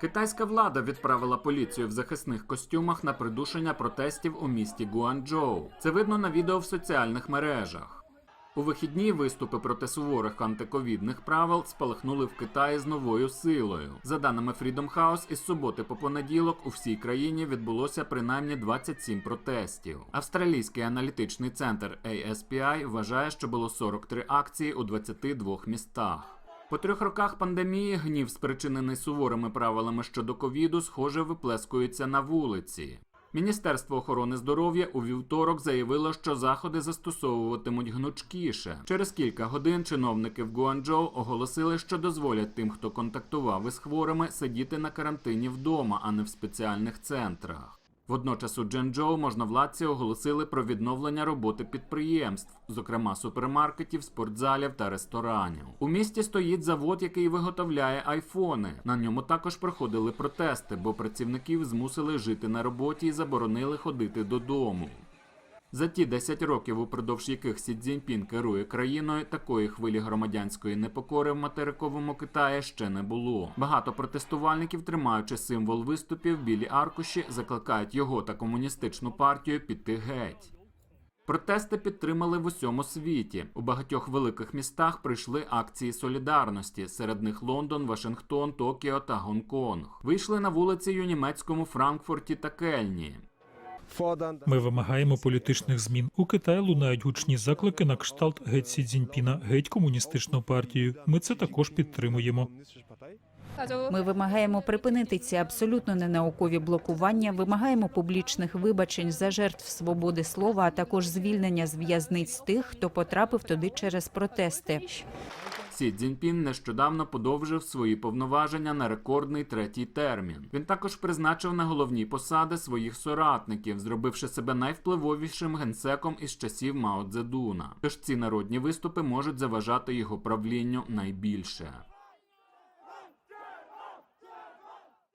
Китайська влада відправила поліцію в захисних костюмах на придушення протестів у місті Гуанчжоу. Це видно на відео в соціальних мережах. У вихідні виступи проти суворих антиковідних правил спалахнули в Китаї з новою силою. За даними Freedom House, із суботи по понеділок у всій країні відбулося принаймні 27 протестів. Австралійський аналітичний центр ASPI вважає, що було 43 акції у 22 містах. По трьох роках пандемії гнів, спричинений суворими правилами щодо ковіду, схоже, виплескується на вулиці. Міністерство охорони здоров'я у вівторок заявило, що заходи застосовуватимуть гнучкіше. Через кілька годин чиновники в Гуанчжоу оголосили, що дозволять тим, хто контактував із хворими, сидіти на карантині вдома, а не в спеціальних центрах. Водночас у Дженджоу можновладці оголосили про відновлення роботи підприємств, зокрема супермаркетів, спортзалів та ресторанів. У місті стоїть завод, який виготовляє айфони. На ньому також проходили протести, бо працівників змусили жити на роботі і заборонили ходити додому. За ті 10 років, упродовж яких Сі Цзіньпін керує країною, такої хвилі громадянської непокори в материковому Китаї ще не було. Багато протестувальників, тримаючи символ виступів, білі аркуші, закликають його та комуністичну партію піти геть. Протести підтримали в усьому світі. У багатьох великих містах прийшли акції солідарності. Серед них Лондон, Вашингтон, Токіо та Гонконг. Вийшли на вулиці у німецькому Франкфурті та Кельні. Ми вимагаємо політичних змін. У Китаї лунають гучні заклики на кшталт геть Сі Цзіньпіна, геть комуністичну партію. Ми це також підтримуємо. Ми вимагаємо припинити ці абсолютно ненаукові блокування, вимагаємо публічних вибачень за жертв свободи слова, а також звільнення з в'язниць тих, хто потрапив туди через протести. Сі Цзіньпін нещодавно подовжив свої повноваження на рекордний третій термін. Він також призначив на головні посади своїх соратників, зробивши себе найвпливовішим генсеком із часів Мао Цзедуна. Тож ці народні виступи можуть заважати його правлінню найбільше.